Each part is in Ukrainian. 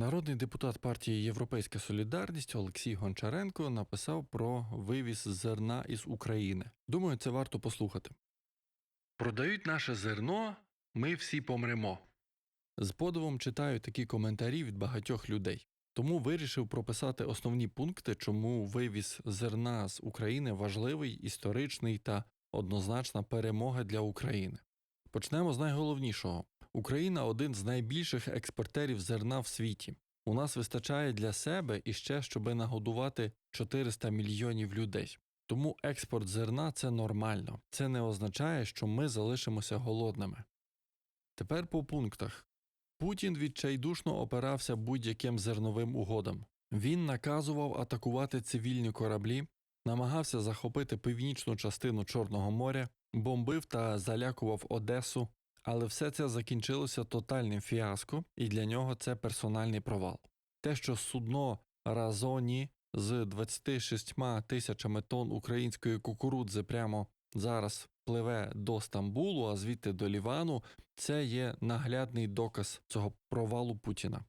Народний депутат партії Європейська Солідарність Олексій Гончаренко написав про вивіз зерна із України. Думаю, це варто послухати. Продають наше зерно, ми всі помремо. З подивом читаю такі коментарі від багатьох людей. Тому вирішив прописати основні пункти, чому вивіз зерна з України важливий, історичний та однозначна перемога для України. Почнемо з найголовнішого. Україна один з найбільших експортерів зерна в світі. У нас вистачає для себе і ще, щоби нагодувати 400 мільйонів людей. Тому експорт зерна це нормально. Це не означає, що ми залишимося голодними. Тепер по пунктах. Путін відчайдушно опирався будь-яким зерновим угодам. Він наказував атакувати цивільні кораблі, намагався захопити північну частину Чорного моря, бомбив та залякував Одесу, але все це закінчилося тотальним фіаско, і для нього це персональний провал. Те, що судно Разоні з 26 тисячами тонн української кукурудзи прямо зараз пливе до Стамбулу, а звідти до Лівану, це є наглядний доказ цього провалу Путіна.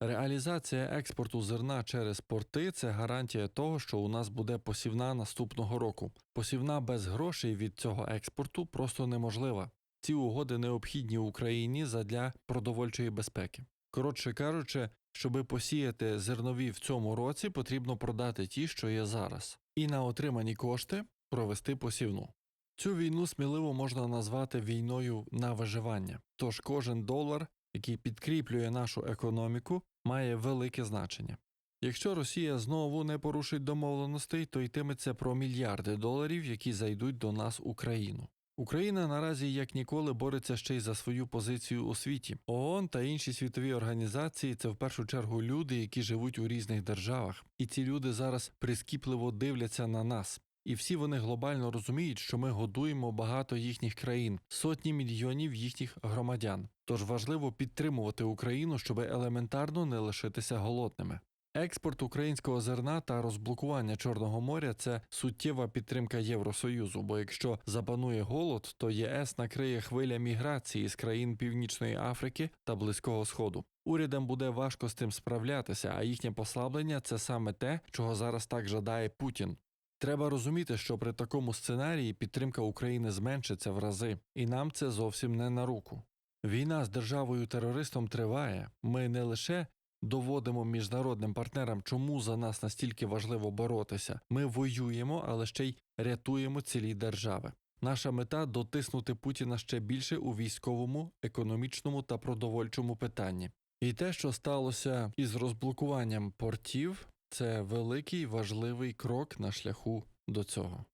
Реалізація експорту зерна через порти це гарантія того, що у нас буде посівна наступного року. Посівна без грошей від цього експорту просто неможлива. Ці угоди необхідні Україні задля продовольчої безпеки. Коротше кажучи, щоби посіяти зернові в цьому році, потрібно продати ті, що є зараз, і на отримані кошти провести посівну. Цю війну сміливо можна назвати війною на виживання, тож кожен долар, який підкріплює нашу економіку, має велике значення. Якщо Росія знову не порушить домовленостей, то йтиметься про мільярди доларів, які зайдуть до нас у країну. Україна наразі як ніколи бореться ще й за свою позицію у світі. ООН та інші світові організації це в першу чергу люди, які живуть у різних державах, і ці люди зараз прискіпливо дивляться на нас. І всі вони глобально розуміють, що ми годуємо багато їхніх країн, сотні мільйонів їхніх громадян. Тож важливо підтримувати Україну, щоб елементарно не лишитися голодними. Експорт українського зерна та розблокування Чорного моря це суттєва підтримка Євросоюзу, бо якщо запанує голод, то ЄС накриє хвиля міграції з країн Північної Африки та Близького Сходу. Урядам буде важко з тим справлятися, а їхнє послаблення це саме те, чого зараз так жадає Путін. Треба розуміти, що при такому сценарії підтримка України зменшиться в рази, і нам це зовсім не на руку. Війна з державою терористом триває. Ми не лише доводимо міжнародним партнерам, чому за нас настільки важливо боротися. Ми воюємо, але ще й рятуємо цілі держави. Наша мета дотиснути Путіна ще більше у військовому, економічному та продовольчому питанні. І те, що сталося із розблокуванням портів, це великий важливий крок на шляху до цього.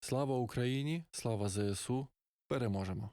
Слава Україні, слава ЗСУ, переможемо!